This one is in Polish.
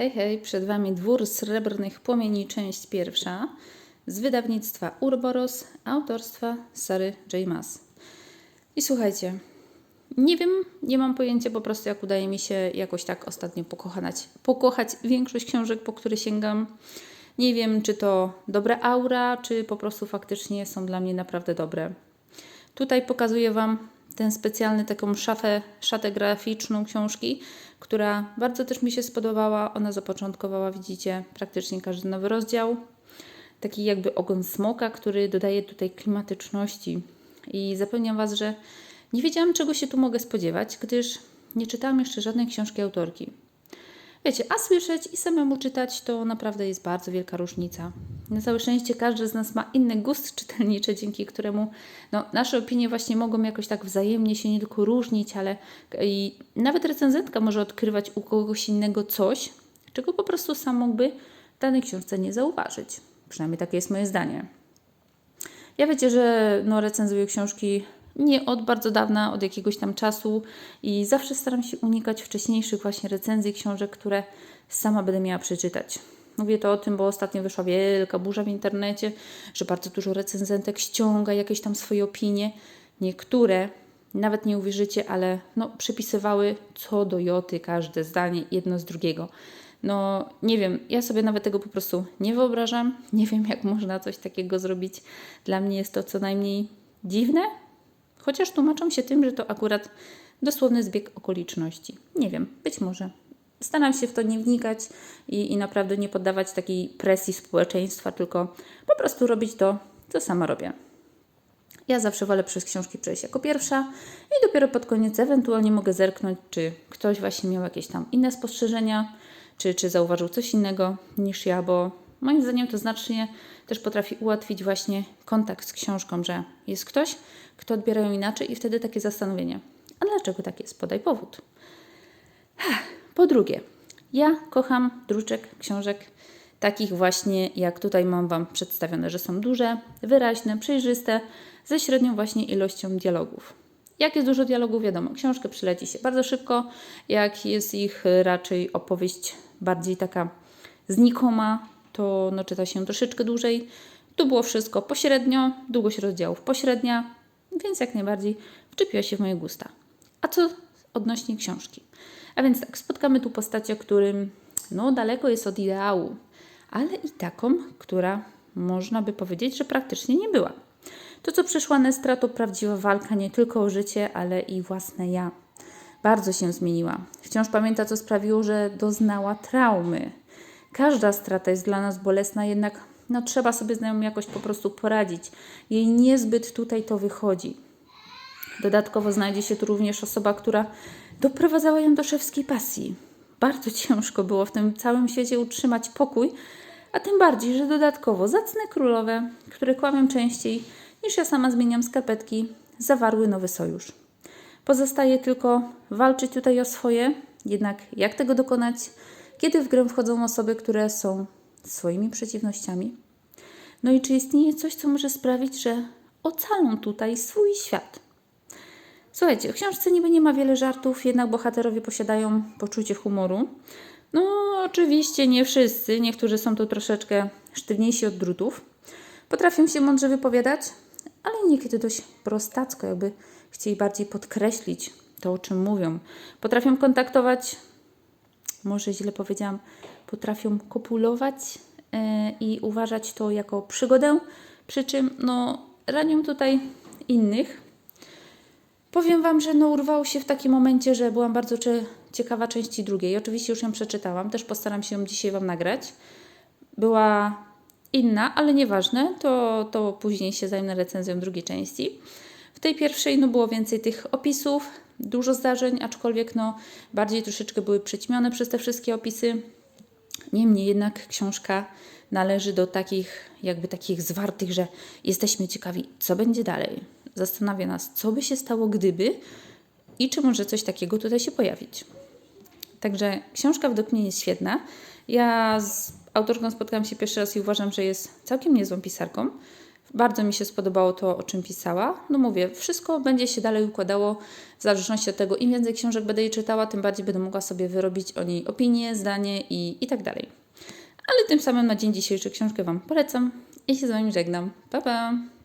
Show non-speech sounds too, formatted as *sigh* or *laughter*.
Hej, hej, przed Wami Dwór Srebrnych Płomieni, część pierwsza z wydawnictwa Urboros, autorstwa Sary J. Maas. I słuchajcie, nie wiem, nie mam pojęcia po prostu jak udaje mi się jakoś tak ostatnio pokochać, pokochać większość książek, po które sięgam. Nie wiem, czy to dobra aura, czy po prostu faktycznie są dla mnie naprawdę dobre. Tutaj pokazuję Wam tę specjalny taką szafę, szatę graficzną książki, która bardzo też mi się spodobała. Ona zapoczątkowała, widzicie, praktycznie każdy nowy rozdział. Taki jakby ogon smoka, który dodaje tutaj klimatyczności. I zapewniam Was, że nie wiedziałam, czego się tu mogę spodziewać, gdyż nie czytałam jeszcze żadnej książki autorki. Wiecie, a słyszeć i samemu czytać to naprawdę jest bardzo wielka różnica. Na całe szczęście każdy z nas ma inny gust czytelniczy, dzięki któremu no, nasze opinie właśnie mogą jakoś tak wzajemnie się nie tylko różnić, ale i nawet recenzentka może odkrywać u kogoś innego coś, czego po prostu sam mógłby w danej książce nie zauważyć. Przynajmniej takie jest moje zdanie. Ja wiecie, że no, recenzuję książki nie od bardzo dawna, od jakiegoś tam czasu i zawsze staram się unikać wcześniejszych właśnie recenzji książek, które sama będę miała przeczytać. Mówię to o tym, bo ostatnio wyszła wielka burza w internecie, że bardzo dużo recenzentek ściąga jakieś tam swoje opinie. Niektóre, nawet nie uwierzycie, ale no, przypisywały co do joty każde zdanie jedno z drugiego. No nie wiem, ja sobie nawet tego po prostu nie wyobrażam. *laughs* Nie wiem, jak można coś takiego zrobić. Dla mnie jest to co najmniej dziwne, Chociaż tłumaczą się tym, że to akurat dosłowny zbieg okoliczności. Nie wiem, być może. Staram się w to nie wnikać i, i naprawdę nie poddawać takiej presji społeczeństwa, tylko po prostu robić to, co sama robię. Ja zawsze wolę przez książki przejść jako pierwsza i dopiero pod koniec ewentualnie mogę zerknąć, czy ktoś właśnie miał jakieś tam inne spostrzeżenia, czy, czy zauważył coś innego niż ja, bo moim zdaniem to znacznie też potrafi ułatwić właśnie kontakt z książką, że jest ktoś, kto odbiera ją inaczej i wtedy takie zastanowienie. A dlaczego tak jest? Podaj powód. Po drugie, ja kocham druczek książek takich właśnie, jak tutaj mam Wam przedstawione, że są duże, wyraźne, przejrzyste, ze średnią właśnie ilością dialogów. Jak jest dużo dialogów, wiadomo, książkę przyleci się bardzo szybko, jak jest ich raczej opowieść bardziej taka znikoma, to no, czyta się troszeczkę dłużej. Tu było wszystko pośrednio, długość rozdziałów pośrednia, więc jak najbardziej wczepiła się w moje gusta. A co odnośnie książki? A więc tak, spotkamy tu postać, o którym no daleko jest od ideału, ale i taką, która można by powiedzieć, że praktycznie nie była. To, co przeszła Nestra, to prawdziwa walka nie tylko o życie, ale i własne ja. Bardzo się zmieniła. Wciąż pamięta, co sprawiło, że doznała traumy. Każda strata jest dla nas bolesna, jednak no, trzeba sobie z nią jakoś po prostu poradzić. Jej niezbyt tutaj to wychodzi. Dodatkowo znajdzie się tu również osoba, która doprowadzała ją do szewskiej pasji. Bardzo *laughs* ciężko było w tym całym świecie utrzymać pokój, a tym bardziej, że dodatkowo zacne królowe, które kłamią częściej niż ja sama zmieniam skarpetki, zawarły nowy sojusz. Pozostaje tylko walczyć tutaj o swoje, jednak jak tego dokonać, kiedy w grę wchodzą osoby, które są swoimi przeciwnościami? No i czy istnieje coś, co może sprawić, że ocalą tutaj swój świat? Słuchajcie, w książce niby nie ma wiele żartów, jednak bohaterowie posiadają poczucie humoru. No, oczywiście nie wszyscy, niektórzy są tu troszeczkę sztywniejsi od drutów. Potrafią się mądrze wypowiadać, ale niekiedy dość prostacko, jakby chcieli bardziej podkreślić to, o czym mówią. Potrafią kontaktować, może źle powiedziałam, potrafią kopulować yy, i uważać to jako przygodę, przy czym no, ranią tutaj innych. Powiem Wam, że no, urwało się w takim momencie, że byłam bardzo ciekawa części drugiej. Oczywiście już ją przeczytałam, też postaram się ją dzisiaj Wam nagrać. Była inna, ale nieważne, to, to później się zajmę recenzją drugiej części. W tej pierwszej no, było więcej tych opisów, dużo zdarzeń, aczkolwiek no, bardziej troszeczkę były przyćmione przez te wszystkie opisy. Niemniej jednak książka należy do takich, jakby takich zwartych, że jesteśmy ciekawi, co będzie dalej. Zastanawia nas, co by się stało, gdyby i czy może coś takiego tutaj się pojawić. Także książka według mnie jest świetna. Ja z autorką spotkałam się pierwszy raz i uważam, że jest całkiem niezłą pisarką. Bardzo mi się spodobało to, o czym pisała. No mówię, wszystko będzie się dalej układało w zależności od tego, im więcej książek będę jej czytała, tym bardziej będę mogła sobie wyrobić o niej opinię, zdanie i, i tak dalej. Ale tym samym na dzień dzisiejszy książkę Wam polecam i się z Wami żegnam. Pa, pa!